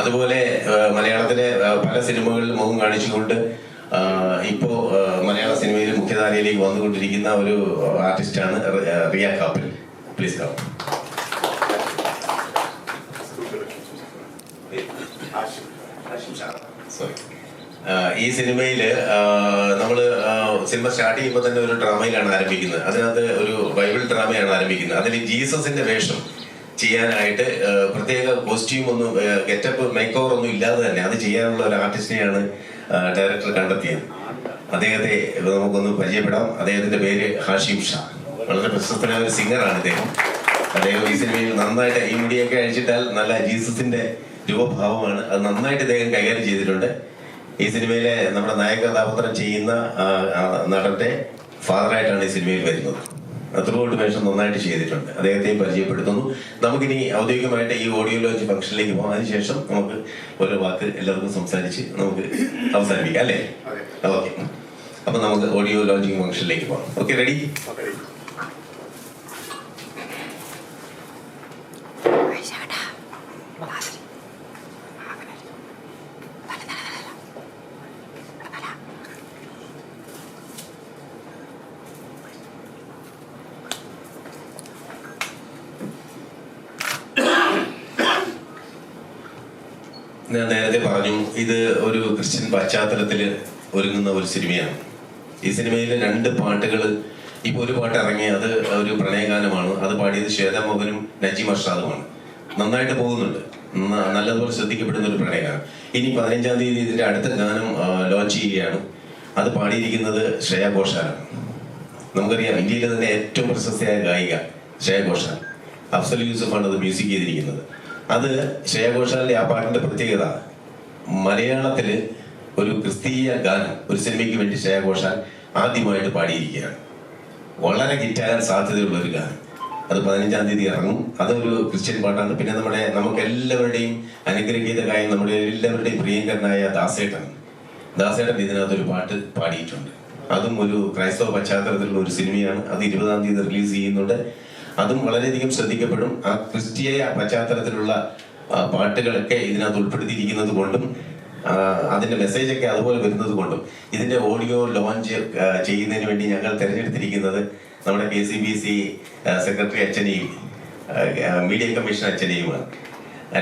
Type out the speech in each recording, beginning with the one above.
അതുപോലെ മലയാളത്തിലെ പല സിനിമകളിൽ മുഖം കാണിച്ചുകൊണ്ട് ഇപ്പോ മലയാള സിനിമയിൽ മുഖ്യധാരയിലേക്ക് വന്നുകൊണ്ടിരിക്കുന്ന ഒരു ആർട്ടിസ്റ്റാണ് റിയ കാപ്പൽ. പ്ലീസ് കാപ്പ് സോറി ഈ സിനിമയിൽ നമ്മൾ സിനിമ സ്റ്റാർട്ട് ചെയ്യുമ്പോൾ തന്നെ ഒരു ഡ്രാമയിലാണ് ആരംഭിക്കുന്നത്. അതിനകത്ത് ഒരു ബൈബിൾ ഡ്രാമയാണ് ആരംഭിക്കുന്നത്. അതിൽ ജീസസിന്റെ വേഷം ചെയ്യാനായിട്ട് പ്രത്യേക കോസ്റ്റ്യൂം ഒന്നും ഗെറ്റപ്പ് മേക്ക് ഓവർ ഒന്നും ഇല്ലാതെ തന്നെ അത് ചെയ്യാനുള്ള ഒരു ആർട്ടിസ്റ്റിനെയാണ് ഡയറക്ടർ കണ്ടെത്തിയത്. അദ്ദേഹത്തെ നമുക്കൊന്ന് പരിചയപ്പെടാം. അദ്ദേഹത്തിന്റെ പേര് ഹാഷിം ഷാ. വളരെ പ്രശസ്തനായ ഒരു സിംഗറാണ് ഇദ്ദേഹം. അദ്ദേഹം ഈ സിനിമയിൽ നന്നായിട്ട് ഈ മുടിയൊക്കെ അഴിച്ചിട്ടാൽ നല്ല ജീസസിന്റെ രൂപഭാവമാണ്. അത് നന്നായിട്ട് ഇദ്ദേഹം കൈകാര്യം ചെയ്തിട്ടുണ്ട്. ഈ സിനിമയിലെ നമ്മുടെ നായക കഥാപാത്രം ചെയ്യുന്ന നടന്റെ ഫാദറായിട്ടാണ് ഈ സിനിമയിൽ വരുന്നത്. ത്രൂഔട്ട് വേഷം നന്നായിട്ട് ചെയ്തിട്ടുണ്ട്. അദ്ദേഹത്തെ പരിചയപ്പെടുത്തുന്നു. നമുക്കിനി ഔദ്യോഗികമായിട്ട് ഈ ഓഡിയോ ലോഞ്ച് ഫംഗ്ഷനിലേക്ക് പോകാം അതിനുശേഷം നമുക്ക് ഓരോ വാക്ക് എല്ലാവർക്കും സംസാരിച്ച് നമുക്ക് അവസാനിപ്പിക്കാം അല്ലേ? ഓക്കെ. അപ്പൊ നമുക്ക് ഓഡിയോ ലോഞ്ചിങ് ഫംഗ്ഷനിലേക്ക് പോകാം. Okay ready. ഞാൻ നേരത്തെ പറഞ്ഞു ഇത് ഒരു ക്രിസ്ത്യൻ പശ്ചാത്തലത്തിൽ ഒരുങ്ങുന്ന ഒരു സിനിമയാണ്. ഈ സിനിമയിലെ രണ്ട് പാട്ടുകൾ ഇപ്പൊ ഒരു പാട്ട് ഇറങ്ങി അത് ഒരു പ്രണയഗാനമാണ്. അത് പാടിയത് ശ്വേത മോഹനും നജീം അർഷാദുമാണ്. നന്നായിട്ട് പോകുന്നുണ്ട്. നല്ലതുപോലെ ശ്രദ്ധിക്കപ്പെടുന്ന ഒരു പ്രണയഗാനം. ഇനി പതിനഞ്ചാം തീയതി ഇതിന്റെ അടുത്ത ഗാനം ലോഞ്ച് ചെയ്യുകയാണ്. അത് പാടിയിരിക്കുന്നത് ശ്രേയ ഘോഷാലാണ്. നമുക്കറിയാം ഇന്ത്യയിലെ തന്നെ ഏറ്റവും പ്രശസ്തയായ ഗായിക ശ്രേയ ഘോഷാൽ. അഫ്സൽ യൂസഫാണ് അത് മ്യൂസിക് ചെയ്തിരിക്കുന്നത്. അത് ശ്രേയഘോഷാലിന്റെ ആ പാട്ടിന്റെ പ്രത്യേകത. മലയാളത്തിൽ ഒരു ക്രിസ്തീയ ഗാനം ഒരു സിനിമയ്ക്ക് വേണ്ടി ശ്രേയഘോഷാൽ ആദ്യമായിട്ട് പാടിയിരിക്കുകയാണ്. വളരെ ഹിറ്റാകാൻ സാധ്യതയുള്ള ഒരു ഗാനം. അത് പതിനഞ്ചാം തീയതി ഇറങ്ങും. അതൊരു ക്രിസ്ത്യൻ പാട്ടാണ്. പിന്നെ നമ്മുടെ നമുക്ക് എല്ലാവരുടെയും അനുഗ്രഹീത ഗായം നമ്മുടെ എല്ലാവരുടെയും പ്രിയങ്കരനായ ദാസേട്ടൻ. ദാസേട്ടൻ ഇതിനകത്തൊരു പാട്ട് പാടിയിട്ടുണ്ട്. അതും ഒരു ക്രൈസ്തവ പശ്ചാത്തലത്തിലുള്ള ഒരു സിനിമയാണ്. അത് ഇരുപതാം തീയതി റിലീസ് ചെയ്യുന്നുണ്ട്. അതും വളരെയധികം ശ്രദ്ധിക്കപ്പെടും. ആ ക്രിസ്തീയ പശ്ചാത്തലത്തിലുള്ള പാട്ടുകളൊക്കെ ഇതിനകത്ത് ഉൾപ്പെടുത്തിയിരിക്കുന്നത് കൊണ്ടും അതിന്റെ മെസ്സേജ് ഒക്കെ അതുപോലെ വരുന്നത് കൊണ്ടും. ഇതിന്റെ ഓഡിയോ ലോഞ്ച് ചെയ്യുന്നതിന് വേണ്ടി ഞങ്ങൾ തിരഞ്ഞെടുത്തിരിക്കുന്നത് നമ്മുടെ K C B C secretary അച്ഛനെയും മീഡിയ കമ്മീഷൻ അച്ഛനെയുമാണ്.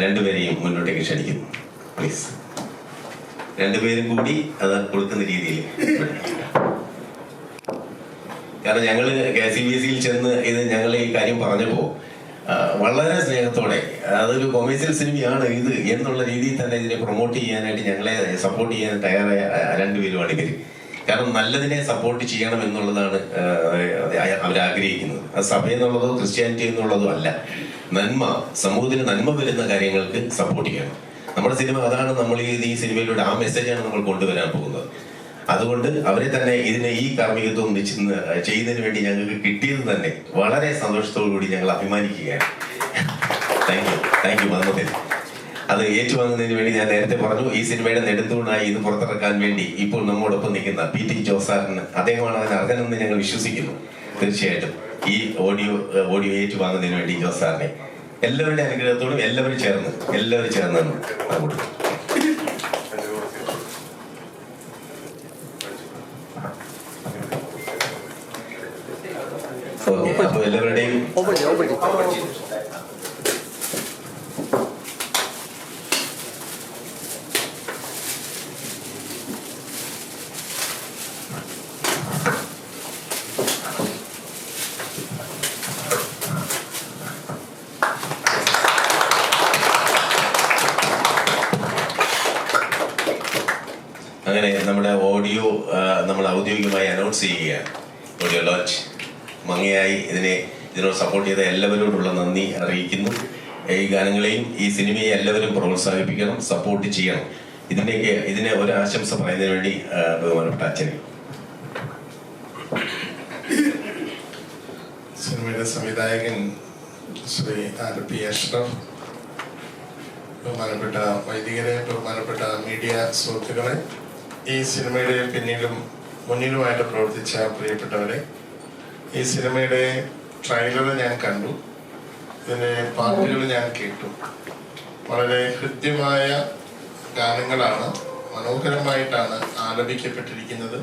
രണ്ടുപേരെയും മുന്നോട്ടേക്ക് ക്ഷണിക്കുന്നു. പ്ലീസ്. രണ്ടുപേരും കൂടി അത് കൊടുക്കുന്ന രീതിയിൽ. കാരണം ഞങ്ങൾ കെ സി ബി സിയിൽ ചെന്ന് ഇത് ഞങ്ങൾ ഈ കാര്യം പറഞ്ഞപ്പോൾ വളരെ സ്നേഹത്തോടെ. അതൊരു കൊമേഴ്സ്യൽ സിനിമയാണ് ഇത് എന്നുള്ള രീതിയിൽ തന്നെ ഇതിനെ പ്രൊമോട്ട് ചെയ്യാനായിട്ട് ഞങ്ങളെ സപ്പോർട്ട് ചെയ്യാൻ തയ്യാറായ രണ്ടുപേരും ഇവർ കാരണം നല്ലതിനെ സപ്പോർട്ട് ചെയ്യണം എന്നുള്ളതാണ് അവർ ആഗ്രഹിക്കുന്നത്. അത് സഭ എന്നുള്ളതോ ക്രിസ്ത്യാനിറ്റി എന്നുള്ളതോ അല്ല. നന്മ സമൂഹത്തിന് നന്മ വരുന്ന കാര്യങ്ങൾക്ക് സപ്പോർട്ട് ചെയ്യണം. നമ്മുടെ സിനിമ അതാണ് നമ്മൾ ഈ സിനിമയിലൂടെ ആ മെസ്സേജാണ് നമ്മൾ കൊണ്ടുവരാൻ പോകുന്നത്. അതുകൊണ്ട് അവരെ തന്നെ ഇതിനെ ഈ കാർമ്മികത്വം നിശ്ചിന്ന് ചെയ്യുന്നതിന് വേണ്ടി ഞങ്ങൾക്ക് കിട്ടിയത് തന്നെ വളരെ സന്തോഷത്തോടു കൂടി ഞങ്ങൾ അഭിമാനിക്കുകയാണ്. Thank you thank you Manmadhan അത് ഏറ്റുവാങ്ങുന്നതിന് വേണ്ടി ഞാൻ നേരത്തെ പറഞ്ഞു ഈ സിനിമയുടെ നെടുന്തൂണായി ഇത് പുറത്തിറക്കാൻ വേണ്ടി ഇപ്പോൾ നമ്മോടൊപ്പം നിൽക്കുന്ന പി ടി ജോസാറിന് അദ്ദേഹമാണ് അതിന് അർഹനെന്ന് ഞങ്ങൾ വിശ്വസിക്കുന്നു. തീർച്ചയായിട്ടും. ഈ ഓഡിയോ ഓഡിയോ ഏറ്റുവാങ്ങുന്നതിന് വേണ്ടി ജോസാറിനെ എല്ലാവരുടെ അനുഗ്രഹത്തോടും എല്ലാവരും ചേർന്ന് എല്ലാവരും ചേർന്നാണ് അങ്ങോട്ട് ഓക്കെ അപ്പോൾ എല്ലാവരുടെയും അങ്ങനെ നമ്മുടെ ഓഡിയോ നമ്മൾ ഔദ്യോഗികമായി അനൗൺസ് ചെയ്യുകയാണ്. ഓഡിയോ ലോഞ്ച് ഭംഗിയായി ഇതിനെ ഇതിനോട് സപ്പോർട്ട് ചെയ്ത എല്ലാവരോടുള്ള നന്ദി അറിയിക്കുന്നു. ഈ ഗാനങ്ങളെയും ഈ സിനിമയെ എല്ലാവരും പ്രോത്സാഹിപ്പിക്കണം സപ്പോർട്ട് ചെയ്യണം. ഇതിനേക്ക് ഇതിനെ ഒരു ആശംസ പറയുന്നതിന് വേണ്ടി ബഹുമാനപ്പെട്ട അച്ഛനെ. സിനിമയുടെ സംവിധായകൻ ശ്രീ ആർ പി അഷ്റഫ് ബഹുമാനപ്പെട്ട വൈദികരെ ബഹുമാനപ്പെട്ട മീഡിയ സുഹൃത്തുക്കളെ ഈ സിനിമയുടെ പിന്നിലും മുന്നിലുമായിട്ട് പ്രവർത്തിച്ച പ്രിയപ്പെട്ടവരെ ഈ സിനിമയുടെ ട്രെയിലർ ഞാൻ കണ്ടു. ഇതിന്റെ പാട്ടുകൾ ഞാൻ കേട്ടു. വളരെ ഹൃദ്യമായ ഗാനങ്ങളാണ് മനോഹരമായിട്ടാണ് ആലപിക്കപ്പെട്ടിരിക്കുന്നത്.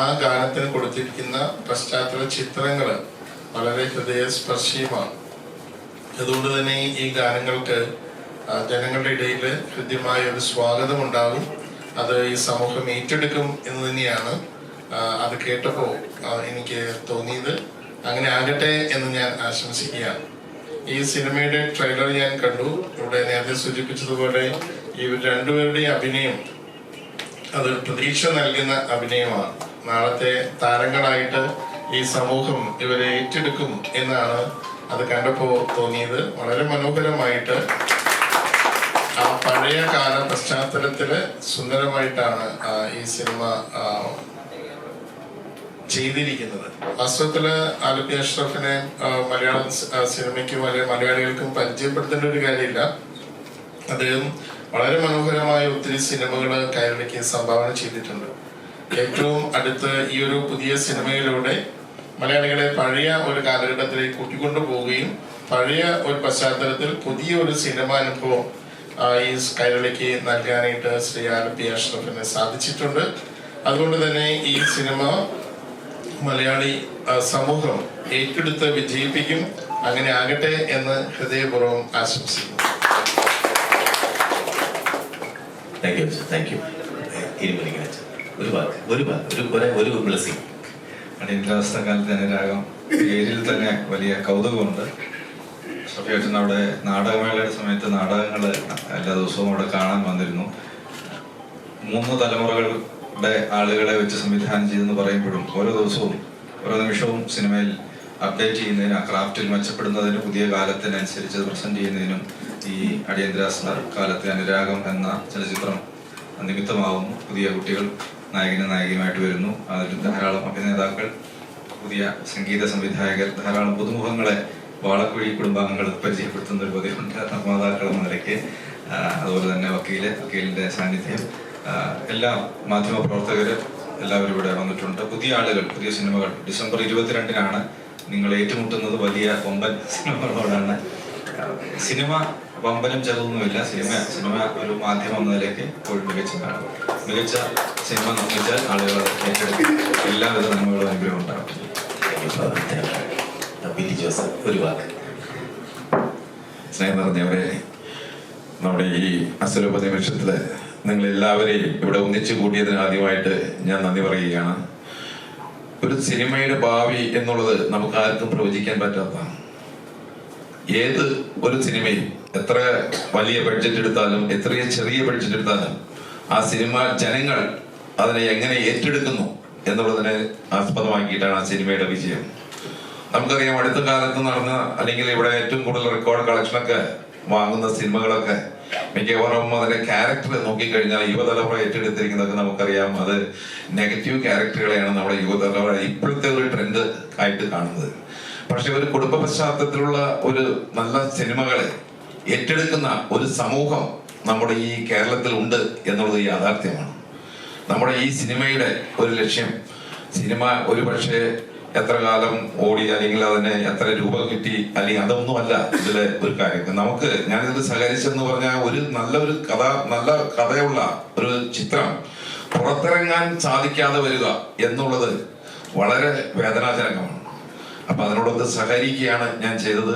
ആ ഗാനത്തിന് കൊടുത്തിരിക്കുന്ന പശ്ചാത്തല ചിത്രങ്ങൾ വളരെ ഹൃദയസ്പർശിയുമാണ്. അതുകൊണ്ട് തന്നെ ഈ ഗാനങ്ങൾക്ക് ജനങ്ങളുടെ ഇടയിൽ ഹൃദ്യമായ ഒരു സ്വാഗതം ഉണ്ടാകും അത് ഈ സമൂഹം ഏറ്റെടുക്കും എന്ന് തന്നെയാണ് അത് കേട്ടപ്പോൾ എനിക്ക് തോന്നിയത് അങ്ങനെ ആകട്ടെ എന്ന് ഞാൻ ആശംസിക്കുകയാണ്. ഈ സിനിമയുടെ ട്രെയിലർ ഞാൻ കണ്ടു. ഇവിടെ നേരത്തെ സൂചിപ്പിച്ചതുപോലെ ഈ രണ്ടുപേരുടെയും അഭിനയം അത് പ്രതീക്ഷ നൽകുന്ന അഭിനയമാണ്. നാളത്തെ താരങ്ങളായിട്ട് ഈ സമൂഹം ഇവരെ ഏറ്റെടുക്കും എന്നാണ് അത് കണ്ടപ്പോൾ തോന്നിയത്. വളരെ മനോഹരമായിട്ട് ആ പഴയ കാല പശ്ചാത്തലത്തിൽ സുന്ദരമായിട്ടാണ് ഈ സിനിമ ചെയ്തിരിക്കുന്നത്. വാസ്തവത്തിൽ ആലപ്പി അഷ്റഫിനെ മലയാളം സിനിമയ്ക്കും അല്ലെങ്കിൽ മലയാളികൾക്കും പരിചയപ്പെടുത്തേണ്ട ഒരു കാര്യമില്ല. അദ്ദേഹം വളരെ മനോഹരമായ ഒത്തിരി സിനിമകൾ കൈരളിക്ക് സംഭാവന ചെയ്തിട്ടുണ്ട്. ഏറ്റവും അടുത്ത് ഈ ഒരു പുതിയ സിനിമയിലൂടെ മലയാളികളെ പഴയ ഒരു കാലഘട്ടത്തിലേക്ക് കൂട്ടിക്കൊണ്ടു പോവുകയും പഴയ ഒരു പശ്ചാത്തലത്തിൽ പുതിയ ഒരു സിനിമ അനുഭവം ഈ കൈരളിക്ക് നൽകാനായിട്ട് ശ്രീ ആലപ്പി അഷ്റഫിന് സാധിച്ചിട്ടുണ്ട്. അതുകൊണ്ട് തന്നെ ഈ സിനിമ മലയാളി സമൂഹം ഏറ്റെടുത്ത് വിജയിപ്പിക്കും അങ്ങനെ ആകട്ടെ എന്ന് ഹൃദയപൂർവം ആശംസിക്കുന്നു. താങ്ക് യു താങ്ക് യു ഇരുമലിങ്ങനെ ഒരു വാക്ക് ഒരു വാക്ക് ഒരു കാലത്ത് അനുരാഗം പേരിൽ തന്നെ വലിയ കൗതുകമുണ്ട്. സഭയേട്ടൻ അവിടെ നാടകമേളയുടെ സമയത്ത് നാടകങ്ങൾ എല്ലാ ദിവസവും അവിടെ കാണാൻ വന്നിരുന്നു. മൂന്ന് തലമുറകളുടെ ആളുകളെ വെച്ച് സംവിധാനം ചെയ്തെന്ന് പറയുമ്പോഴും ഓരോ ദിവസവും ഓരോ നിമിഷവും സിനിമയിൽ അപ്ഡേറ്റ് ചെയ്യുന്നതിനും ക്രാഫ്റ്റിൽ മെച്ചപ്പെടുന്നതിനും പുതിയ കാലത്തിനനുസരിച്ച് പ്രസന്റ് ചെയ്യുന്നതിനും ഈ അടിയന്തരാവസ്ഥ കാലത്തെ അനുരാഗം എന്ന ചലച്ചിത്രം നിമിത്തമാവുന്നു പുതിയ കുട്ടികൾ നായകനും നായികയുമായിട്ട് വരുന്നു. അതിൽ ധാരാളം അഭിനേതാക്കൾ പുതിയ സംഗീത സംവിധായകർ ധാരാളം പുതുമുഖങ്ങളെ വാളക്കുഴി കുടുംബാംഗങ്ങൾ പരിചയപ്പെടുത്തുന്ന ഒരു പതിവുണ്ട്. നിർമ്മാതാക്കൾ എന്ന നിലയ്ക്ക് അതുപോലെ തന്നെ വക്കീൽ വക്കീലിന്റെ സാന്നിധ്യം എല്ലാ മാധ്യമ പ്രവർത്തകർ എല്ലാവരും ഇവിടെ വന്നിട്ടുണ്ട്. പുതിയ ആളുകൾ പുതിയ സിനിമകൾ. ഡിസംബർ ഇരുപത്തിരണ്ടിനാണ് നിങ്ങൾ ഏറ്റുമുട്ടുന്നത് വലിയ കൊമ്പൻ സിനിമകളോടാണ്. സിനിമ വമ്പനും ചെറുതൊന്നുമില്ല. സിനിമ സിനിമ ഒരു മാധ്യമം എന്ന നിലയ്ക്ക് എപ്പോഴും മികച്ചതാണ്. മികച്ച സിനിമ നിർമ്മിച്ചാൽ ആളുകൾ ഏറ്റെടുക്കും. എല്ലാവിധ നന്മകളും അനുഗ്രഹം ഉണ്ടാകും. ഒരു വാക്ക്. സ്നേഹം നിറഞ്ഞവരെ നമ്മുടെ ഈ അസുലഭ നിമിഷത്തിൽ നിങ്ങൾ എല്ലാവരെയും ഇവിടെ ഒന്നിച്ചു കൂട്ടിയതിന് ആദ്യമായിട്ട് ഞാൻ നന്ദി പറയുകയാണ്. ഒരു സിനിമയുടെ ഭാവി എന്നുള്ളത് നമുക്ക് ആർക്കും പ്രവചിക്കാൻ പറ്റാത്തതാണ്. ഏത് ഒരു സിനിമയും എത്ര വലിയ ബഡ്ജറ്റ് എടുത്താലും എത്ര ചെറിയ ബഡ്ജറ്റ് എടുത്താലും ആ സിനിമ ജനങ്ങൾ അതിനെ എങ്ങനെ ഏറ്റെടുക്കുന്നു എന്നുള്ളതിനെ ആസ്പദമാക്കിയിട്ടാണ് ആ സിനിമയുടെ വിജയം. നമുക്കറിയാം അടുത്ത കാലത്ത് നടന്ന അല്ലെങ്കിൽ ഇവിടെ ഏറ്റവും കൂടുതൽ റെക്കോർഡ് കളക്ഷനൊക്കെ വാങ്ങുന്ന സിനിമകളൊക്കെ മിക്കവാറും അതിന്റെ ക്യാരക്ടർ നോക്കിക്കഴിഞ്ഞാൽ യുവതലമുറ ഏറ്റെടുത്തിരിക്കുന്നതൊക്കെ നമുക്കറിയാം. അത് നെഗറ്റീവ് ക്യാരക്ടറുകളെയാണ് നമ്മുടെ യുവതലമുറ ഇപ്പോഴത്തെ ഒരു ട്രെൻഡ് ആയിട്ട് കാണുന്നത്. പക്ഷെ ഒരു കുടുംബ പശ്ചാത്തലത്തിലുള്ള ഒരു നല്ല സിനിമകളെ ഏറ്റെടുക്കുന്ന ഒരു സമൂഹം നമ്മുടെ ഈ കേരളത്തിൽ ഉണ്ട് എന്നുള്ളത് യാഥാർത്ഥ്യമാണ്. നമ്മുടെ ഈ സിനിമയുടെ ഒരു ലക്ഷ്യം സിനിമ ഒരു പക്ഷേ എത്ര കാലം ഓടി അല്ലെങ്കിൽ അതിന് എത്ര രൂപ കിട്ടി അല്ലെങ്കിൽ അതൊന്നുമല്ല ഇതിലെ ഒരു കാര്യം. നമുക്ക് ഞാനിതിൽ സഹകരിച്ചെന്ന് പറഞ്ഞാൽ ഒരു നല്ല ഒരു കഥ നല്ല കഥയുള്ള ഒരു ചിത്രം പുറത്തിറങ്ങാൻ സാധിക്കാതെ വരിക എന്നുള്ളത് വളരെ വേദനാജനകമാണ്. അപ്പൊ അതിനോടൊന്ന് സഹകരിക്കുകയാണ് ഞാൻ ചെയ്തത്.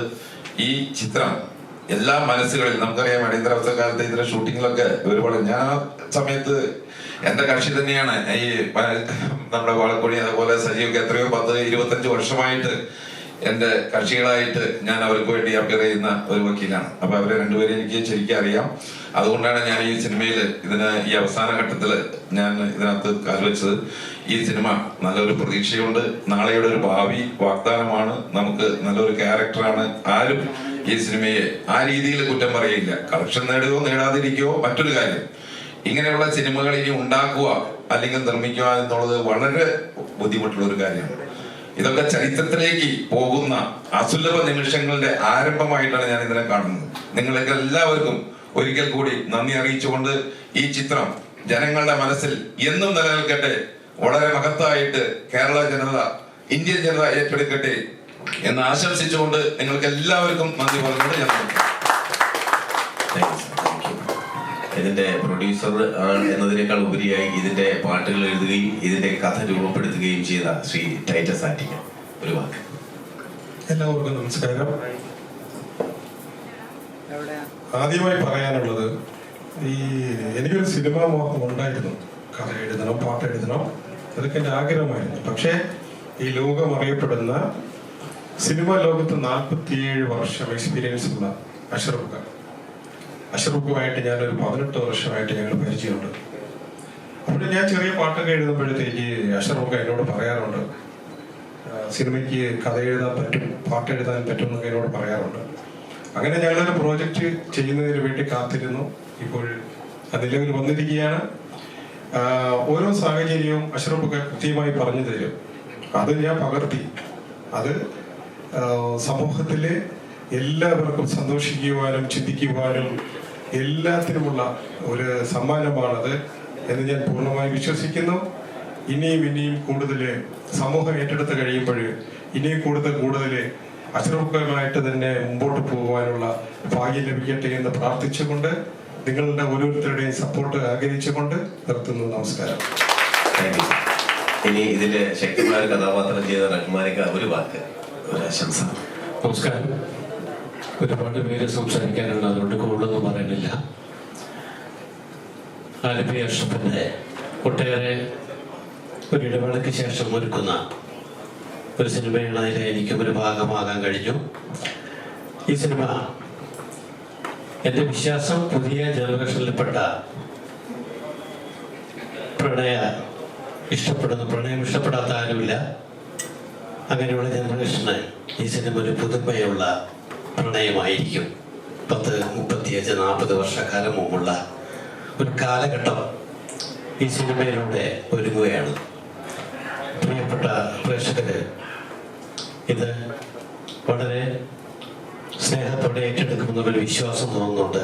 ഈ ചിത്രം എല്ലാ മനസ്സുകളിൽ നമുക്കറിയാം അടിയന്തരാവസ്ഥ കാലത്ത് ഇതിന്റെ ഷൂട്ടിങ്ങിലൊക്കെ ഒരുപാട് ഞാൻ ആ സമയത്ത് എന്റെ കക്ഷി തന്നെയാണ് ഈ നമ്മുടെ വാളക്കൊടി അതുപോലെ സജീവൊക്കെ എത്രയോ പത്ത് ഇരുപത്തഞ്ച് വർഷമായിട്ട് എന്റെ കക്ഷികളായിട്ട് ഞാൻ അവർക്ക് വേണ്ടി അപ്പിയർ ചെയ്യുന്ന ഒരു വക്കീലാണ്. അപ്പൊ അവരെ രണ്ടുപേരും എനിക്ക് ശരിക്കും അറിയാം. അതുകൊണ്ടാണ് ഞാൻ ഈ സിനിമയിൽ ഇതിന് ഈ അവസാന ഘട്ടത്തിൽ ഞാൻ ഇതിനകത്ത് കാൽവെച്ചത്. ഈ സിനിമ നല്ലൊരു പ്രതീക്ഷയുണ്ട്. നാളെയുടെ ഒരു ഭാവി വാഗ്ദാനമാണ്. നമുക്ക് നല്ലൊരു ക്യാരക്ടറാണ് ആരും ഈ സിനിമയെ ആ രീതിയിൽ കുറ്റം പറയില്ല. കളക്ഷൻ നേടുകയോ നേടാതിരിക്കുകയോ മറ്റൊരു കാര്യം. ഇങ്ങനെയുള്ള സിനിമകൾ ഇനി ഉണ്ടാക്കുക അല്ലെങ്കിൽ നിർമ്മിക്കുക എന്നുള്ളത് വളരെ ബുദ്ധിമുട്ടുള്ള ഒരു കാര്യമാണ്. ഇതൊക്കെ ചരിത്രത്തിലേക്ക് പോകുന്ന അസുലഭ നിമിഷങ്ങളുടെ ആരംഭമായിട്ടാണ് ഞാൻ ഇതിനെ കാണുന്നത്. നിങ്ങൾക്ക് എല്ലാവർക്കും ഒരിക്കൽ കൂടി നന്ദി അറിയിച്ചുകൊണ്ട് ഈ ചിത്രം ജനങ്ങളുടെ മനസ്സിൽ എന്നും നിലനിൽക്കട്ടെ. വളരെ മഹത്തായിട്ട് കേരള ജനത ഇന്ത്യൻ ജനത ഏറ്റെടുക്കട്ടെ എന്ന് ആശംസിച്ചുകൊണ്ട് നിങ്ങൾക്ക് എല്ലാവർക്കും നന്ദി പറഞ്ഞുകൊണ്ട് ഞാൻ ഇതിന്റെ പ്രൊഡ്യൂസർ എന്നതിനേക്കാൾ ഉപരിയായി ഇതിന്റെ പാട്ടുകൾ എഴുതുകയും ഇതിന്റെ കഥ രൂപപ്പെടുത്തുകയും ചെയ്ത ശ്രീ ടൈറ്റസ് ആറ്റിക്ക ഒരു വാക്ക്. എല്ലാവർക്കും നമസ്കാരം. ആദ്യമായി പറയാനുള്ളത് ഈ എനിക്കൊരു സിനിമ മോഹം ഉണ്ടായിരുന്നു. കഥ എഴുതണം പാട്ട് എഴുതണം. അതൊക്കെ എന്റെ ആഗ്രഹമായിരുന്നു. പക്ഷേ ഈ ലോകം അറിയപ്പെടുന്ന സിനിമാ ലോകത്ത് നാൽപ്പത്തിയേഴ് വർഷം എക്സ്പീരിയൻസ് ഉള്ള അഷറഫ് ഞാൻ ഒരു പതിനെട്ട് വർഷമായിട്ട് ഞങ്ങൾ പരിചയമുണ്ട്. അപ്പോൾ ഞാൻ ചെറിയ പാട്ടൊക്കെ എഴുതുമ്പോഴത്തേക്ക് അഷറുഖ എന്നോട് പറയാറുണ്ട്. സിനിമയ്ക്ക് കഥ എഴുതാൻ പറ്റും പാട്ട് എഴുതാൻ പറ്റും എന്നൊക്കെ എന്നോട് പറയാറുണ്ട്. അങ്ങനെ ഞങ്ങളൊരു പ്രോജക്റ്റ് ചെയ്യുന്നതിന് വേണ്ടി കാത്തിരുന്നു. ഇപ്പോൾ നിലവിൽ വന്നിരിക്കുകയാണ്. ഓരോ സാഹചര്യവും അഷറുഖ കൃത്യമായി പറഞ്ഞു തരും. അത് ഞാൻ പകർത്തി. അത് സമൂഹത്തിലെ എല്ലാവർക്കും സന്തോഷിക്കുവാനും ചിന്തിക്കുവാനും എല്ലാത്തിനുമുള്ള ഒരു സമ്മാനമാണത് എന്ന് ഞാൻ പൂർണമായി വിശ്വസിക്കുന്നു. ഇനിയും ഇനിയും കൂടുതൽ സമൂഹം ഏറ്റെടുത്ത് കഴിയുമ്പോൾ ഇനിയും കൂടുതൽ കൂടുതൽ അശ്രമമായിട്ട് തന്നെ മുമ്പോട്ട് പോകുവാനുള്ള ഭാഗ്യം ലഭിക്കട്ടെ എന്ന് പ്രാർത്ഥിച്ചുകൊണ്ട് നിങ്ങളുടെ ഓരോരുത്തരുടെയും സപ്പോർട്ട് ആഗ്രഹിച്ചുകൊണ്ട് നിർത്തുന്നു. നമസ്കാരം. ഇനി ഇതിലെ ശക്തിമായ കഥാപാത്രം ചെയ്ത റഹ്മാനിക്ക് ഒരു വാക്ക്. ഒരു ആശംസ നമസ്കാരം. ഒരുപാട് പേര് സംസാരിക്കാനുണ്ട്. അതുകൊണ്ട് കൂടുതലൊന്നും പറയുന്നില്ല ആലപ്പി വർഷത്തിന്റെ ഒട്ടേറെ ഒരു ഇടവേളയ്ക്ക് ശേഷം ഒരുക്കുന്ന ഒരു സിനിമയാണ് അതിൽ എനിക്കും ഒരു ഭാഗമാകാൻ കഴിഞ്ഞു. ഈ സിനിമ എന്റെ വിശ്വാസം പുതിയ ജനറേഷനിൽപ്പെട്ട പ്രണയ ഇഷ്ടപ്പെടുന്ന പ്രണയം ഇഷ്ടപ്പെടാത്ത ആരുമില്ല. അങ്ങനെയുള്ള ജനറേഷന് ഈ സിനിമ ഒരു പുതുമയുള്ള പ്രണയമായിരിക്കും. പത്ത് മുപ്പത്തിയഞ്ച് നാൽപ്പത് വർഷക്കാലം മുമ്പുള്ള ഒരു കാലഘട്ടം ഈ സിനിമയിലൂടെ ഒരുങ്ങുകയാണ്. പ്രിയപ്പെട്ട പ്രേക്ഷകര് ഇത് വളരെ സ്നേഹത്തോടെ ഏറ്റെടുക്കുമെന്നുള്ളൊരു വിശ്വാസം തോന്നുന്നുണ്ട്.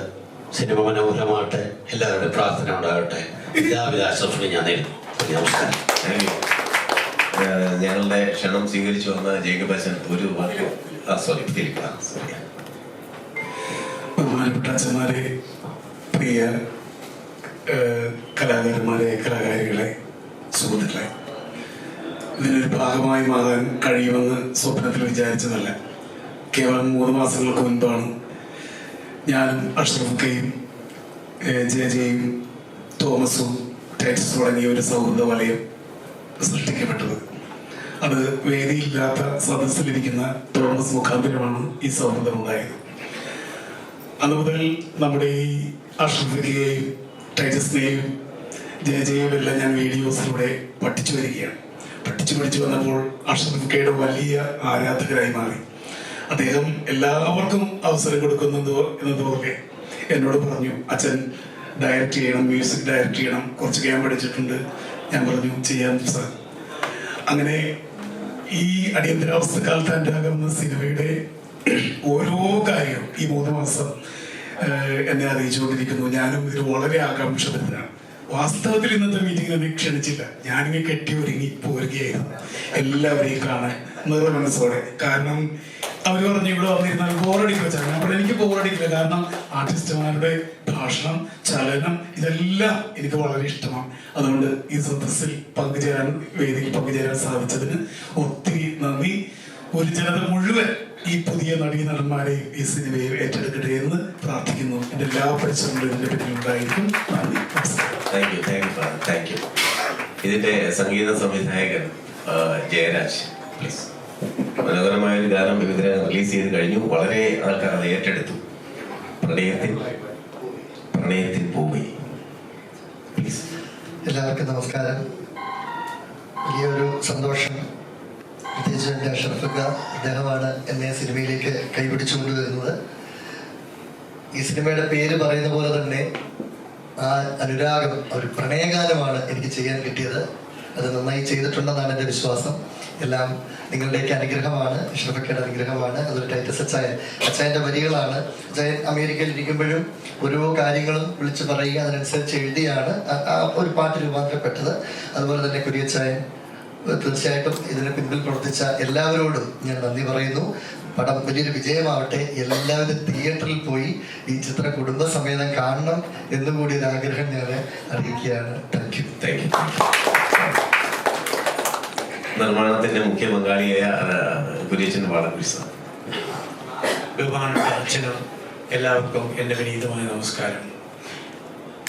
സിനിമ മനോഹരമാകട്ടെ എല്ലാവരുടെയും പ്രാർത്ഥന ഉണ്ടാകട്ടെ. എല്ലാവിധ ആശംസകളും ഞാൻ നേരുന്നു. നമസ്കാരം. ഞങ്ങളുടെ ക്ഷണം സ്വീകരിച്ചു വന്ന ജേക്കബ് അച്ഛൻ ഒരു ബഹുമാനപ്പെട്ട അച്ഛന്മാരെ പ്രിയ കലാകാരന്മാരെ കലാകാരികളെ സുഹൃത്തുക്കളെ ഇതിനൊരു ഭാഗമായി മാറാൻ കഴിയുമെന്ന് സ്വപ്നത്തിൽ വിചാരിച്ചതല്ല. കേവലം മൂന്ന് മാസങ്ങൾക്ക് മുൻപാണ് ഞാനും അഷ്റഫുക്കയും ജയജയും തോമസും ടൈറ്റസ് തുടങ്ങിയ ഒരു സൗഹൃദ വലയം സൃഷ്ടിക്കപ്പെട്ടത്. അത് വേദിയില്ലാത്ത സദസ്സിലിരിക്കുന്ന തോമസ് മുഖാന്തരമാണ് ഈ സൗഹൃദം ഉണ്ടായത്. അന്ന് മുതൽ നമ്മുടെ ഈ അഷ്റഫിനെയും ടൈറ്റസിനെയും ജയജയും എല്ലാം ഞാൻ വീഡിയോസിലൂടെ പഠിച്ചു വരികയാണ്. പഠിച്ചു പഠിച്ചു വന്നപ്പോൾ അഷ്റഫിക്കയുടെ വലിയ ആരാധകരായി മാറി. അദ്ദേഹം എല്ലാവർക്കും അവസരം കൊടുക്കുന്നത് എന്നതുപോലെ എന്നോട് പറഞ്ഞു അച്ഛൻ ഡയറക്റ്റ് ചെയ്യണം മ്യൂസിക് ഡയറക്റ്റ് ചെയ്യണം കുറച്ച് ഞാൻ പഠിച്ചിട്ടുണ്ട്. ഞാൻ പറഞ്ഞു ചെയ്യാം സാർ അങ്ങനെ ഈ അടിയന്തരാവസ്ഥ കാലത്ത് ഉണ്ടാകുന്ന സിനിമയുടെ ഓരോ കാര്യവും ഈ മൂന്ന് മാസം എന്നെ അറിയിച്ചുകൊണ്ടിരിക്കുന്നു. ഞാനും ഇതിൽ വളരെ ആകാംക്ഷതാണ് വാസ്തവത്തിൽ ഇന്നത്തെ മീറ്റിംഗിൽ എന്നെ ക്ഷണിച്ചില്ല. ഞാനിങ്ങനെ കെട്ടി ഒരുങ്ങി പോരുകയായിരുന്നു. എല്ലാവരെയും കാണാൻ നിറ മനസ്സോടെ കാരണം അവർ പറഞ്ഞു ഇവിടെ വന്നിരുന്നാൽ ബോറടിക്കുക വെച്ചാൽ അപ്പോൾ എനിക്ക് ബോറടിക്കില്ല കാരണം ആർട്ടിസ്റ്റുമാരുടെ ഭാഷണം ചലനം ഇതെല്ലാം എനിക്ക് വളരെ ഇഷ്ടമാണ്. അതുകൊണ്ട് ഈ സദസ്സിൽ പങ്കുചേരാൻ വേദിയിൽ പങ്കുചേരാൻ സാധിച്ചതിന് ഒത്തിരി നന്ദി. ഒരു ജനത മുഴുവൻ ഈ പുതിയ നടീനടന്മാരെ ഈ സിനിമയെ ഏറ്റെടുക്കട്ടെ എന്ന് പ്രാർത്ഥിക്കുന്നു. എന്റെ എല്ലാ പരിശ്രമങ്ങളും ഇതിന്റെ പിന്നിലുണ്ടായിരിക്കും നന്ദി. Thank you thank you thank you ഇതിന്റെ സംഗീത സംവിധായകൻ ജയരാജ്. പ്ലീസ് മനോഹരമായ ഒരു ഗാനം വിവിധ റിലീസ് ചെയ്ത് കഴിഞ്ഞു. വളരെ ആൾക്കാർ അത് ഏറ്റെടുത്തു. പ്രണയത്തിൽ പ്രണയത്തിൽ പോയി. എല്ലാവർക്കും നമസ്കാരം. വലിയൊരു സന്തോഷം. പ്രത്യേകിച്ച് എന്റെ അഷറഫക്ക അദ്ദേഹമാണ് എന്നെ സിനിമയിലേക്ക് കൈപിടിച്ചു കൊണ്ടുവരുന്നത് ഈ സിനിമയുടെ പേര് പറയുന്ന പോലെ തന്നെ ആ അനുരാഗം ഒരു പ്രണയകാലമാണ് എനിക്ക് ചെയ്യാൻ കിട്ടിയത്. അത് നന്നായി ചെയ്തിട്ടുണ്ടെന്നാണ് എന്റെ വിശ്വാസം. എല്ലാം നിങ്ങളുടെയൊക്കെ അനുഗ്രഹമാണ് അഷ്റഫക്കയുടെ അനുഗ്രഹമാണ്. അതൊരു ടൈറ്റസ് അച്ചായ അച്ചായന്റെ വരികളാണ്. അച്ചായൻ അമേരിക്കയിൽ ഇരിക്കുമ്പോഴും ഓരോ കാര്യങ്ങളും വിളിച്ചു പറയുക അതിനനുസരിച്ച് എഴുതിയാണ് ഒരു പാട്ട് രൂപാന്തരപ്പെട്ടത്. അതുപോലെ തന്നെ കുര്യച്ചായൻ തീർച്ചയായിട്ടും ഇതിന് പിന്നിൽ പ്രവർത്തിച്ച എല്ലാവരോടും ഞാൻ നന്ദി പറയുന്നു. പടം വലിയൊരു വിജയമാവട്ടെ. എല്ലാവരും തിയേറ്ററിൽ പോയി ഈ ചിത്ര കുടുംബസമേതം കാണണം എന്നുകൂടി ഒരു ആഗ്രഹം ഞാൻ അറിയിക്കുകയാണ്. താങ്ക് യു താങ്ക് യു നിർമ്മാണത്തിന്റെ മുഖ്യ പങ്കാളിയായ കുര്യച്ചൻ ബാലകൃഷ്ണ ബഹുമാനപ്പെട്ട അച്ഛനും എല്ലാവർക്കും എന്റെ വിനീതമായ നമസ്കാരം.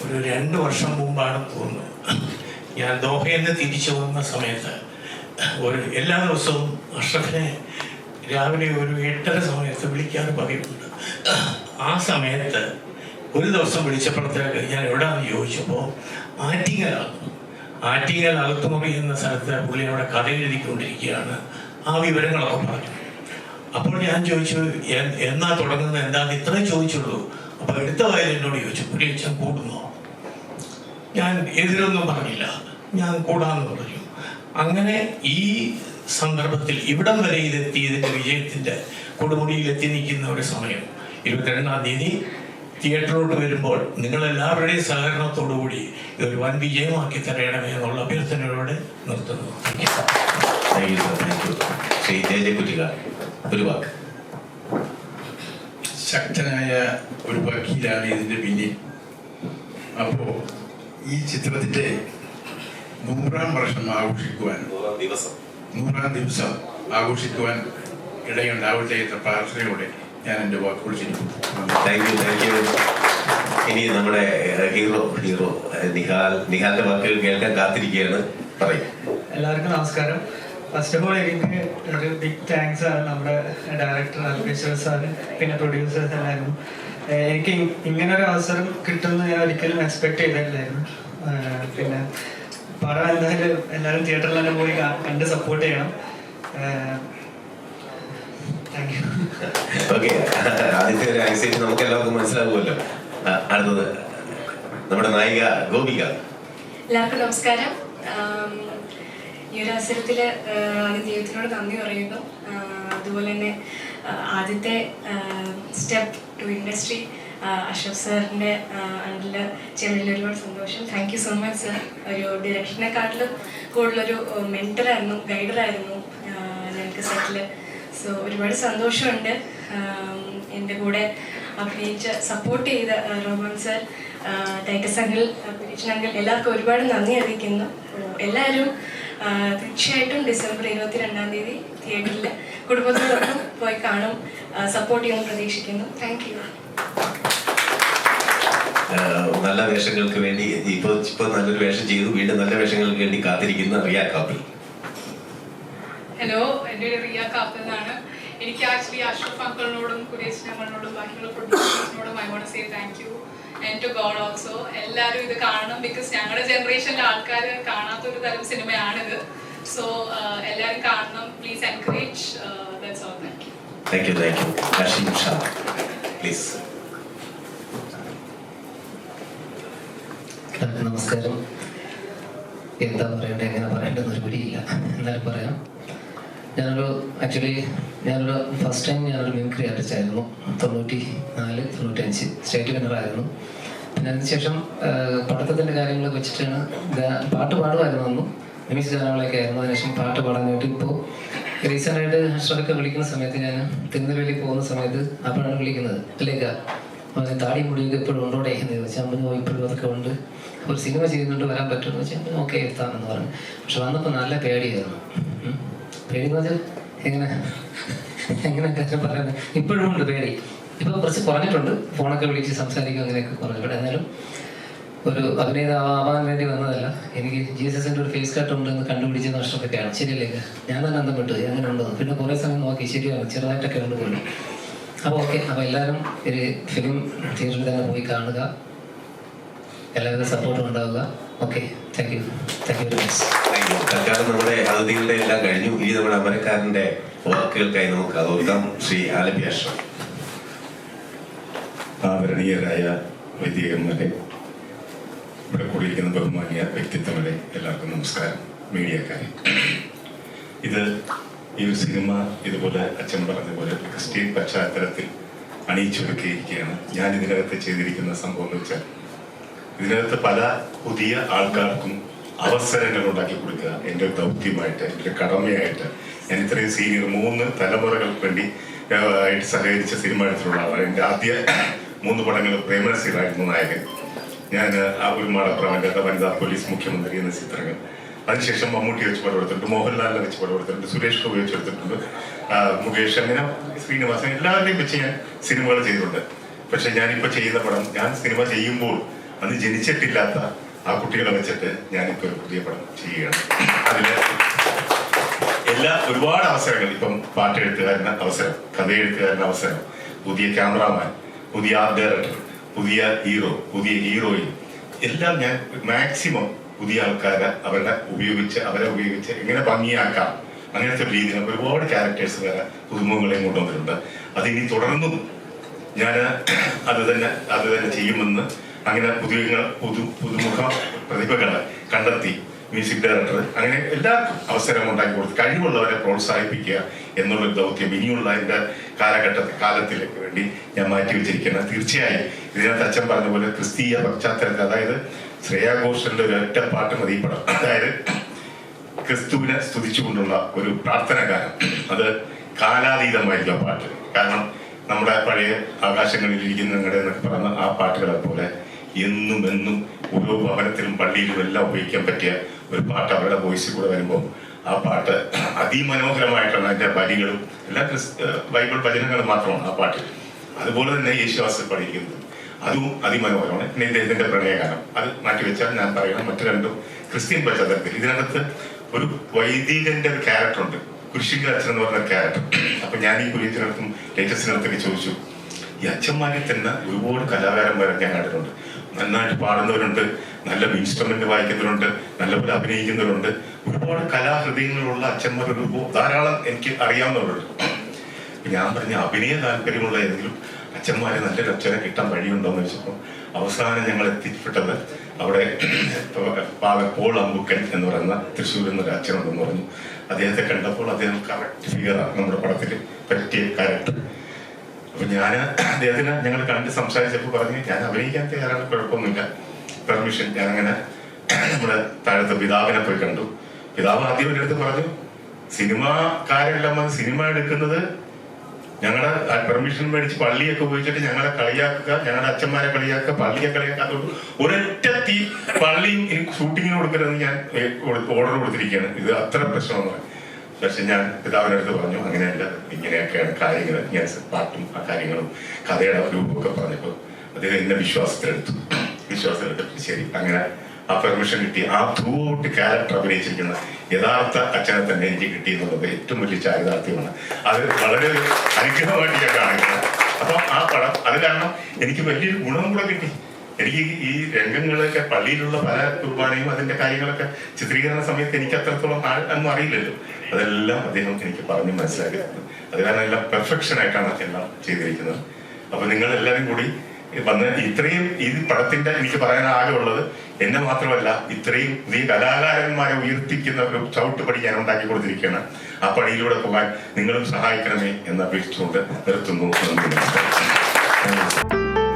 ഒരു രണ്ട് വർഷം മുമ്പാണ് തോന്നുന്നു ഞാൻ ദോഹയിൽ നിന്ന് തിരിച്ചു വന്ന സമയത്ത് ഒരു എല്ലാ ദിവസവും അഷ്റഫിനെ രാവിലെ ഒരു എട്ടര സമയത്ത് വിളിക്കാറ് പതിവുണ്ട്. ആ സമയത്ത് ഒരു ദിവസം വിളിച്ചപ്പോഴത്തേക്ക് ഞാൻ എവിടെയാണെന്ന് ചോദിച്ചപ്പോൾ ആറ്റിങ്ങലാണ്. ആറ്റിങ്ങൽ അകത്തുമുറി എന്ന സ്ഥലത്ത് പുള്ളി അവിടെ കഥ എഴുതിക്കൊണ്ടിരിക്കുകയാണ്. ആ വിവരങ്ങളൊക്കെ പറഞ്ഞു. അപ്പോൾ ഞാൻ ചോദിച്ചു "എ- എന്നാ തുടങ്ങുന്നത്? എന്താന്ന്? ഇത്രയും ചോദിച്ചുള്ളൂ. അപ്പൊ എടുത്ത വായിൽ എന്നോട് ചോദിച്ചു പുലിയച്ചൻ കൂടുന്നോ? ഞാൻ എതിരൊന്നും പറഞ്ഞില്ല. ഞാൻ കൂടാന്ന് പറഞ്ഞു. അങ്ങനെ ഈ സന്ദർഭത്തിൽ ഇവിടം വരെ ഇതെത്തിയതിന്റെ വിജയത്തിന്റെ കൊടുമുടിയിൽ എത്തി നിൽക്കുന്ന ഒരു സമയം. ഇരുപത്തിരണ്ടാം തീയതി തിയേറ്ററിലോട്ട് വരുമ്പോൾ നിങ്ങൾ എല്ലാവരുടെയും സഹകരണത്തോടു കൂടി ഇതൊരു വൻ വിജയമാക്കി തരയണമേ എന്നുള്ള അഭ്യർത്ഥനയോട് നിർത്തുന്നു. ഒരു വാക്ക്. ശക്തനായ ഒരു വക്കീലാണ് ഇതിന്റെ പിന്നിൽ. അപ്പോ ഈ ചിത്രത്തിന്റെ നൂറാം വർഷം ആഘോഷിക്കുവാൻ ദിവസം. നൂറാം ദിവസം ആഘോഷിക്കുവാൻ ഇടയുണ്ടാവട്ടെ എന്ന പ്രാർത്ഥനയോടെ ഞാൻ എന്റെ വാക്കുകൾ ശരിക്കും താങ്ക് യു താങ്ക് യു ഇനി നമ്മുടെ ഹീറോ ഹീറോ നിഹാൽ നിഹാലിന്റെ വാക്കുകൾ കേൾക്കാൻ കാത്തിരിക്കുകയാണ്. പറയും. എല്ലാവർക്കും നമസ്കാരം. ഫസ്റ്റ് ഓഫ് ഓൾ എനിക്ക് ഒരു ബിഗ് താങ്ക്സ് ആണ് നമ്മുടെ ഡയറക്ടർ അൽകേശ്വർ സാറ് പിന്നെ പ്രൊഡ്യൂസേഴ്സ് എല്ലാവരും. എനിക്ക് ഇങ്ങനെ ഇങ്ങനൊരു അവസരം കിട്ടുമെന്ന് ഞാൻ ഒരിക്കലും എക്സ്പെക്ട് ചെയ്തിട്ടില്ലായിരുന്നു. പിന്നെ പടം എന്തായാലും എല്ലാവരും തിയേറ്ററിൽ തന്നെ പോയി കണ്ട് സപ്പോർട്ട് ചെയ്യണം. ഓക്കെ ആദ്യത്തെ ഒരു ആക്സൈറ്റ് നമുക്ക് എല്ലാവർക്കും മനസ്സിലാകുമല്ലോ അടുത്തത്. നമ്മുടെ നായിക ഗോപിക. എല്ലാവർക്കും നമസ്കാരം. ഈ ഒരു അവസരത്തിൽ ആദ്യം ദൈവത്തിനോട് നന്ദി പറയുന്നു. അതുപോലെ തന്നെ ആദ്യത്തെ സ്റ്റെപ്പ് ടു ഇൻഡസ്ട്രി അശോക് സാറിന്റെ അണ്ടിൽ ചെമ്മിൽ ഒരുപാട് സന്തോഷം. Thank you so much sir ഒരു ഡയറക്ഷനെക്കാട്ടിലും കൂടുതലൊരു മെന്ററായിരുന്നു ഗൈഡറായിരുന്നു ഞങ്ങൾക്ക് സെറ്റിൽ സോ ഒരുപാട് സന്തോഷമുണ്ട്. എന്റെ കൂടെ അഭിനയിച്ച് സപ്പോർട്ട് ചെയ്ത റോമൻ സർ ടൈറ്റസ് അങ്കിൾ എല്ലാവർക്കും ഒരുപാട് നന്ദി അറിയിക്കുന്നു. എല്ലാവരും തീർച്ചയായിട്ടും ഡിസംബർ ഇരുപത്തി രണ്ടാം തീയതി തിയേറ്ററിൽ കുടുംബത്തോടൊപ്പം പോയി കാണും സപ്പോർട്ട് ചെയ്യുമെന്ന് പ്രതീക്ഷിക്കുന്നു. താങ്ക് യു നല്ല വേഷങ്ങൾക്ക് വേണ്ടി ഇപ്പോൾ ഇപ്പോൾ നല്ലൊരു വേഷം ചെയ്തു വീണ്ടും നല്ല വേഷങ്ങൾക്ക് വേണ്ടി കാത്തിരിക്കുന്ന റിയ കാപ്പിൽ ഹലോ എന്റെ പേര് റിയ കാപ്പൽ എന്നാണ്. എനിക്ക് ആക്ച്വലി അഷ്റഫ് അങ്കിളിനോടും കുരേഷ് അങ്കിളിനോടും ബാക്കിയുള്ള പ്രൊഡ്യൂസേഴ്സിനോടും I want say thank you and to god also എല്ലാവരും ഇത് കാണണം ബിക്കോസ് ഞങ്ങളുടെ ജനറേഷനിലെ ആൾക്കാർ കാണാത്ത ഒരു തരം സിനിമയാണിത്. സോ എല്ലാവരും കാണണം. Please encourage that's all thank you thank you thank you Hashim Shah please നമസ്കാരം. എന്താ പറയണ്ടേ? എങ്ങനെ പറയേണ്ടതെന്ന് ഒരു പിടിയില്ല. എന്നാലും പറയാം. ഞാനൊരു ആക്ച്വലി ഞാനൊരു ഫസ്റ്റ് ടൈം ഞാനൊരു മിമിക്രി ആർട്ടിസ്റ്റ് ആയിരുന്നു. തൊണ്ണൂറ്റി നാല് തൊണ്ണൂറ്റഞ്ച് സ്റ്റേറ്റ് വിന്നറായിരുന്നു പിന്നെ അതിനുശേഷം പഠിത്തത്തിന്റെ കാര്യങ്ങളൊക്കെ വെച്ചിട്ടാണ് പാട്ട് പാടുമായിരുന്നു മിമിക്സ് ഗാനങ്ങളൊക്കെ ആയിരുന്നു. അതിനുശേഷം പാട്ട് പാടാനായിട്ട് ഇപ്പോൾ റീസെന്റായിട്ട് ഹർഷറൊക്കെ വിളിക്കുന്ന സമയത്ത് ഞാൻ തിരുനെല്ലി പോകുന്ന സമയത്ത് അപ്പോഴാണ് വിളിക്കുന്നത്. അല്ലേക്ക അവന് താടി മുടിയൊക്കെ ഇപ്പോഴും ഉണ്ടോടെ എന്ന് ചോദിച്ചാൽ അമ്മ ഇപ്പോഴും അതൊക്കെ ഉണ്ട്. ഒരു സിനിമ ചെയ്യുന്നുണ്ട് വരാൻ പറ്റുമെന്ന് വെച്ചാൽ ഓക്കെ എത്താമെന്ന് പറഞ്ഞു. പക്ഷെ വന്നപ്പോൾ നല്ല പേടിയായിരുന്നു. ഉം. പേടി എങ്ങനെ എങ്ങനെ പറയുന്നത് ഇപ്പോഴും ഉണ്ട് പേടി. ഇപ്പൊ കുറച്ച് കുറഞ്ഞിട്ടുണ്ട്. ഫോണൊക്കെ വിളിച്ച് സംസാരിക്കും അങ്ങനെയൊക്കെ കുറഞ്ഞു. ഇവിടെ എന്നാലും ഒരു അഭിനേതാവാൻ വേണ്ടി വന്നതല്ല. എനിക്ക് ജീസസിന്റെ ഒരു ഫേസ് കട്ട് ഉണ്ടെന്ന് കണ്ടുപിടിച്ച നഷ്ടമൊക്കെയാണ് ശരിയല്ലേ ഞാൻ തന്നെ അന്തപ്പെട്ടു അങ്ങനെ ഉണ്ടോ? പിന്നെ കുറേ സമയം നോക്കി. ശരിയാണ്. ചെറുതായിട്ടൊക്കെ ഉണ്ട് പോലും അപ്പോൾ ഓക്കെ. അപ്പോൾ എല്ലാവരും ഒരു ഫിലിം തിയേറ്ററിൽ തന്നെ പോയി കാണുക. എല്ലാവരും സപ്പോർട്ടും ഉണ്ടാവുക. Okay thank you thank you very much thank you തൽക്കാലം നമ്മുടെ അതിഥികളുടെ എല്ലാം കഴിഞ്ഞു. ഇനി നമ്മുടെ അമരക്കാരന്റെ വാക്കുകൾക്കായി നമുക്ക് അത് ഓർക്കാം ശ്രീ ആലപ്യാഷ ആദരണീയരായ വൈദികന്മാരെ ഇവിടെ കൂടിയിരിക്കുന്ന ബഹുമാനിയ വ്യക്തിത്വങ്ങളെ എല്ലാവർക്കും നമസ്കാരം. മീഡിയക്കാരെ. ഇത് ഈ ഒരു സിനിമ ഇതുപോലെ അച്ഛൻ പറഞ്ഞതുപോലെ പോലെ ക്രിസ്ത്യൻ പശ്ചാത്തലത്തിൽ അണിയിച്ചൊരുക്കിയിരിക്കുകയാണ്. ഞാൻ ഇതിനകത്ത് ചെയ്തിരിക്കുന്ന സംഭവം എന്ന് വെച്ചാൽ ഇതിനകത്ത് പല പുതിയ ആൾക്കാർക്കും അവസരങ്ങൾ ഉണ്ടാക്കി കൊടുക്കുക. എന്റെ ദൗത്യമായിട്ട് എന്റെ കടമയായിട്ട്. ഞാൻ ഇത്രയും സീനിയർ മൂന്ന് തലമുറകൾക്ക് വേണ്ടി ആയിട്ട് സഹകരിച്ച സിനിമ എടുത്തിട്ടുള്ള ആളാണ്. എന്റെ ആദ്യ മൂന്ന് പടങ്ങൾ പ്രേമനസീറായിരുന്നു നായകൻ. ഞാൻ മാടപ്രവന്റെ വനിതാ പോലീസ് മുഖ്യമന്ത്രി എന്ന ചിത്രങ്ങൾ. അതിനുശേഷം മമ്മൂട്ടി വെച്ച് പടം എടുത്തിട്ടുണ്ട് മോഹൻലാലിനെ വെച്ച് പടം എടുത്തിട്ടുണ്ട് സുരേഷ് ഗോപി വെച്ച് എടുത്തിട്ടുണ്ട് മുകേഷ് അങ്ങനെ ശ്രീനിവാസൻ. എല്ലാവരെയും വെച്ച് ഞാൻ സിനിമകൾ ചെയ്തിട്ടുണ്ട്. പക്ഷെ ഞാനിപ്പോൾ ചെയ്യുന്ന പടം ഞാൻ സിനിമ ചെയ്യുമ്പോൾ അന്ന് ജനിച്ചിട്ടില്ലാത്ത ആ കുട്ടികളെ വെച്ചിട്ട് ഞാനിപ്പോൾ ഒരു പുതിയ പടം ചെയ്യുകയാണ്. അതിൽ എല്ലാ ഒരുപാട് അവസരങ്ങൾ ഇപ്പം പാട്ട് എഴുത്തുകാരന് അവസരം കഥ എഴുത്തുകാരന് അവസരം പുതിയ ക്യാമറാമാൻ പുതിയ ആർട്ട് ഡയറക്ടർ പുതിയ ഹീറോ പുതിയ ഹീറോയിൻ എല്ലാം ഞാൻ മാക്സിമം പുതിയ ആൾക്കാരെ അവരുടെ ഉപയോഗിച്ച് അവരെ ഉപയോഗിച്ച് എങ്ങനെ ഭംഗിയാക്കാം. അങ്ങനത്തെ രീതിയിൽ ഒരുപാട് ക്യാരക്ടേഴ്സ് വരെ പുതുമുഖങ്ങളെ കൊണ്ടുവന്നിട്ടുണ്ട് അത് തുടർന്നും ഞാൻ അത് തന്നെ അത് തന്നെ ചെയ്യുമെന്ന് അങ്ങനെ പുതിയ പുതു പുതുമുഖ പ്രതിഭകളെ കണ്ടെത്തി മ്യൂസിക് ഡയറക്ടർ അങ്ങനെ എല്ലാ അവസരം ഉണ്ടാക്കി കൊടുത്ത് കഴിവുള്ളവരെ പ്രോത്സാഹിപ്പിക്കുക എന്നുള്ള ദൗത്യം ഇനിയുള്ള എന്റെ കാലഘട്ട കാലത്തിലേക്ക് വേണ്ടി ഞാൻ മാറ്റി വെച്ചിരിക്കുന്നത് തീർച്ചയായും ഇതിനകത്ത് അച്ഛൻ പറഞ്ഞ പോലെ ക്രിസ്തീയ പശ്ചാത്തലത്തിൽ അതായത് ശ്രേയാഘോഷന്റെ ഒരു ഒറ്റ പാട്ട് മതി പടം. അതായത് ക്രിസ്തുവിനെ സ്തുതിച്ചുകൊണ്ടുള്ള ഒരു പ്രാർത്ഥന ഗാനം. അത് കാലാതീതമായിരിക്കും ആ പാട്ട്. കാരണം നമ്മുടെ പഴയ ആകാശങ്ങളിൽ ഇരിക്കുന്ന നിങ്ങളുടെ എന്നൊക്കെ പറഞ്ഞ ആ പാട്ടുകളെ പോലെ എന്നും എന്നും ഓരോ ഭവനത്തിലും പള്ളിയിലും എല്ലാം ഉപയോഗിക്കാൻ പറ്റിയ ഒരു പാട്ട് അവരുടെ വോയിസിൽ കൂടെ വരുമ്പോൾ ആ പാട്ട് അതിമനോഹരമായിട്ടാണ് അതിന്റെ വരികളും എല്ലാ ബൈബിൾ ഭജനങ്ങളും മാത്രമാണ് ആ പാട്ട് അതുപോലെ തന്നെ യേശുവാസ് പഠിക്കുന്നത് അതും അതിമനോഹരമാണ്. പിന്നെ ഇദ്ദേഹത്തിന്റെ പ്രണയകാലം അത് മാറ്റിവെച്ചാൽ ഞാൻ പറയണം. മറ്റു രണ്ടും ക്രിസ്ത്യൻ പശ്ചാത്തലത്തിൽ. ഇതിനകത്ത് ഒരു വൈദികന്റെ ഒരു ക്യാരക്ടർ ഉണ്ട്. കുരിശിക അച്ഛൻ എന്ന് പറഞ്ഞ ക്യാരക്ടർ അപ്പൊ ഞാൻ ഈ കുരിയത്തിനടുത്തും ലേറ്റസ്റ്റിനടുത്തൊക്കെ ചോദിച്ചു ഈ അച്ഛന്മാരിൽ തന്നെ ഒരുപാട് കലാകാരന്മാരെ ഞാൻ കണ്ടിട്ടുണ്ട്. നന്നായിട്ട് പാടുന്നവരുണ്ട് നല്ല ഇൻസ്ട്രുമെന്റ് വായിക്കുന്നവരുണ്ട് നല്ലപോലെ അഭിനയിക്കുന്നവരുണ്ട്. ഒരുപാട് കലാഹൃദയങ്ങളുള്ള അച്ഛന്മാർ ഒരു ധാരാളം എനിക്ക് അറിയാവുന്നവരുണ്ട്. ഞാൻ പറഞ്ഞ അഭിനയ താല്പര്യമുള്ള ഏതെങ്കിലും അച്ഛന്മാരെ നല്ലൊരു അച്ഛനെ കിട്ടാൻ വഴിയുണ്ടോ എന്ന് വെച്ചപ്പോൾ അവസാനം ഞങ്ങൾ എത്തിപ്പെട്ടത് അവിടെ ഫാദർ പോൾ അമ്പുക്കൻ എന്ന് പറയുന്ന തൃശ്ശൂരിൽ നിന്നൊരു അച്ഛനുണ്ടെന്ന് പറഞ്ഞു. അദ്ദേഹത്തെ കണ്ടപ്പോൾ അദ്ദേഹം കറക്റ്റ് ഫിഗറാണ് നമ്മുടെ പടത്തിൽ പറ്റിയ ക്യാരക്ടർ അപ്പൊ ഞാൻ അദ്ദേഹത്തിന് ഞങ്ങൾ കണ്ട് സംസാരിച്ചപ്പോൾ പറഞ്ഞു ഞാൻ അഭിനയിക്കാൻ തയ്യാറാണ് കുഴപ്പമൊന്നുമില്ല. പെർമിഷൻ ഞാൻ അങ്ങനെ നമ്മുടെ താഴത്തെ പിതാവിനെ പോയി കണ്ടു. പിതാവ് ആദ്യം എന്റെ അടുത്ത് പറഞ്ഞു സിനിമാക്കാരെല്ലാം വന്ന് സിനിമ എടുക്കുന്നത് ഞങ്ങളുടെ പെർമിഷൻ മേടിച്ച് പള്ളിയൊക്കെ ഉപയോഗിച്ചിട്ട് ഞങ്ങളെ കളിയാക്കുക ഞങ്ങളുടെ അച്ഛന്മാരെ കളിയാക്കുക പള്ളിയെ കളിയാക്കുക അതുകൊണ്ട് ഒരൊറ്റ തീ പള്ളിയും ഷൂട്ടിങ്ങിന് കൊടുക്കരുതെന്ന് ഞാൻ ഓർഡർ കൊടുത്തിരിക്കുകയാണ്. ഇത് അത്ര പ്രശ്നമാണ് പക്ഷെ ഞാൻ പിതാവിന്റെ അടുത്ത് പറഞ്ഞു അങ്ങനെയല്ല ഇങ്ങനെയൊക്കെയാണ് കാര്യങ്ങൾ ഞാൻ പാട്ടും ആ കാര്യങ്ങളും കഥയുടെ രൂപമൊക്കെ പറഞ്ഞപ്പോൾ അദ്ദേഹം എന്നെ വിശ്വാസത്തിലെടുത്തു. വിശ്വാസത്തിലെടുത്തു. ശരി അങ്ങനെ ആ പെർമിഷൻ കിട്ടി. ആ ഔട്ട് ക്യാരക്ടർ അഭിനയിച്ചിരിക്കുന്ന യഥാർത്ഥ അച്ഛനെ തന്നെ എനിക്ക് കിട്ടി എന്നുള്ളത് ഏറ്റവും വലിയ ചാരിതാർത്ഥ്യമാണ്. അത് വളരെ അനുഗ്രഹമായിട്ട് ഞാൻ കാണുന്നത് അപ്പം ആ പടം അത് കാരണം എനിക്ക് വലിയൊരു ഗുണം കൂടെ കിട്ടി. എനിക്ക് ഈ രംഗങ്ങളൊക്കെ പള്ളിയിലുള്ള പല കുർബാനയും അതിന്റെ കാര്യങ്ങളൊക്കെ ചിത്രീകരണ സമയത്ത് എനിക്ക് അത്രത്തോളം ഒന്നും അറിയില്ലല്ലോ. അതെല്ലാം അദ്ദേഹം എനിക്ക് പറഞ്ഞ് മനസ്സിലാക്കി. അത് കാരണം എല്ലാം പെർഫെക്ഷൻ ആയിട്ടാണ് എല്ലാം ചെയ്തിരിക്കുന്നത്. അപ്പൊ നിങ്ങൾ എല്ലാവരും കൂടി വന്ന് ഇത്രയും ഈ പടത്തിന്റെ എനിക്ക് പറയാൻ ആകെ ഉള്ളത് എന്നെ മാത്രമല്ല ഇത്രയും നീ കലാകാരന്മാരെ ഉയർത്തിക്കുന്ന ഒരു ചവിട്ടുപടി ഞാൻ ഉണ്ടാക്കി കൊടുത്തിരിക്കുകയാണ്. ആ പണിയിലൂടെ പോകാൻ നിങ്ങളും സഹായിക്കണമേ എന്ന് അപേക്ഷിച്ചുകൊണ്ട് നിർത്തുന്നു. നന്ദി നമസ്കാരം.